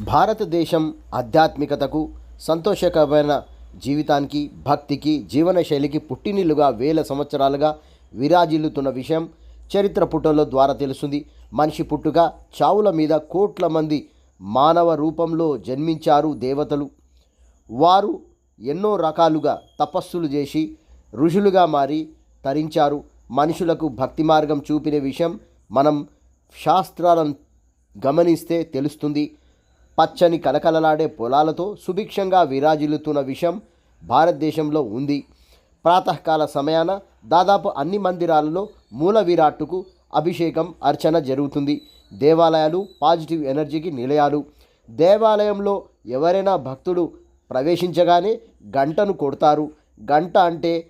భారతదేశం ఆధ్యాత్మికతకు సంతోషకరమైన జీవితానికి భక్తికి జీవనశైలికి పుట్టినిల్లుగా వేల సంవత్సరాలుగా విరాజిల్లుతున్న విషయం చరిత్ర పుటల ద్వారా తెలుస్తుంది. మనిషి పుట్టుక చావుల మీద కోట్ల మంది మానవ రూపంలో జన్మించారు దేవతలు. వారు ఎన్నో రకాలుగా తపస్సులు చేసి ఋషులుగా మారి తరించారు. మనుషులకు భక్తి మార్గం చూపిన విషయం మనం శాస్త్రాలను గమనిస్తే తెలుస్తుంది. పచ్చని కలకలలాడే పొలాలతో సుభిక్షంగా విరాజిల్లుతున్న విషయం భారతదేశంలో ఉంది. ప్రాతకాల సమయాన దాదాపు అన్ని మందిరాలలో మూల విరాట్టుకు అభిషేకం అర్చన జరుగుతుంది. దేవాలయాలు పాజిటివ్ ఎనర్జీకి నిలయాలు. దేవాలయంలో ఎవరైనా భక్తుడు ప్రవేశించగానే గంటను కొడతారు. గంట అంటే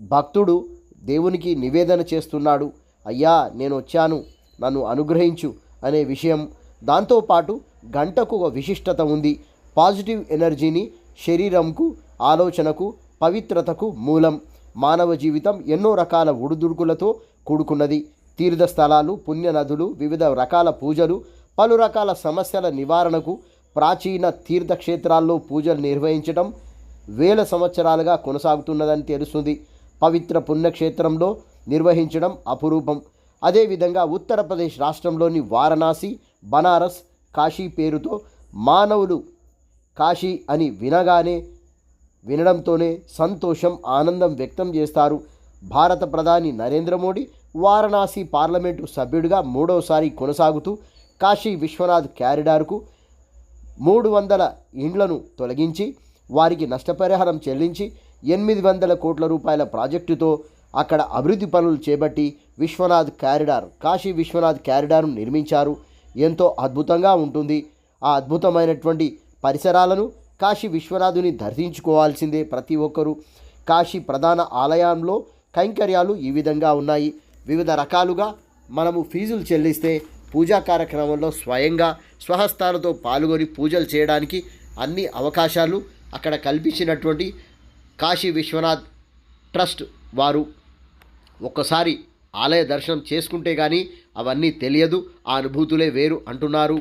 భక్తుడు దేవునికి నివేదన చేస్తున్నాడు. అయ్యా నేను వచ్చాను. నన్ను అనుగ్రహించు అనే విషయం. దాంతోపాటు గంటకు ఒక విశిష్టత ఉంది. పాజిటివ్ ఎనర్జీని శరీరంకు ఆలోచనకు పవిత్రతకు మూలం. మానవ జీవితం ఎన్నో రకాల ఉడుదుడుకులతో కూడుకున్నది. తీర్థస్థలాలు పుణ్యనదులు వివిధ రకాల పూజలు పలు రకాల సమస్యల నివారణకు ప్రాచీన తీర్థక్షేత్రాల్లో పూజలు నిర్వహించడం వేల సంవత్సరాలుగా కొనసాగుతున్నదని తెలుస్తుంది. పవిత్ర పుణ్యక్షేత్రంలో నిర్వహించడం అపురూపం. అదేవిధంగా ఉత్తరప్రదేశ్ రాష్ట్రంలోని వారణాసి బనారస్ కాశీ పేరుతో మానవులు కాశీ అని వినగానే వినడంతోనే సంతోషం ఆనందం వ్యక్తం చేస్తారు. భారత ప్రధాని నరేంద్ర మోడీ వారణాసి పార్లమెంటు సభ్యుడిగా మూడవసారి కొనసాగుతూ కాశీ విశ్వనాథ్ క్యారిడార్కు మూడు వందల ఇండ్లను తొలగించి వారికి నష్టపరిహారం చెల్లించి ఎనిమిది వందల కోట్ల రూపాయల ప్రాజెక్టుతో అక్కడ అభివృద్ధి పనులు చేపట్టి విశ్వనాథ్ క్యారిడార్ కాశీ విశ్వనాథ్ క్యారిడార్ను నిర్మించారు. ఎంతో అద్భుతంగా ఉంటుంది. ఆ అద్భుతమైనటువంటి పరిసరాలను కాశీ విశ్వనాథుని దర్శించుకోవాల్సిందే ప్రతి ఒక్కరూ. కాశీ ప్రధాన ఆలయంలో కైంకర్యాలు ఈ విధంగా ఉన్నాయి. వివిధ రకాలుగా మనము ఫీజులు చెల్లిస్తే పూజా కార్యక్రమంలో స్వయంగా స్వహస్తాలతో పాల్గొని పూజలు చేయడానికి అన్ని అవకాశాలు అక్కడ కల్పించినటువంటి కాశీ విశ్వనాథ్ ట్రస్ట్ వారు. ఒక్కసారి ఆలయ దర్శనం చేసుకుంటే కానీ అవన్నీ తెలియదు. ఆ అనుభూతులే వేరు అంటున్నారు.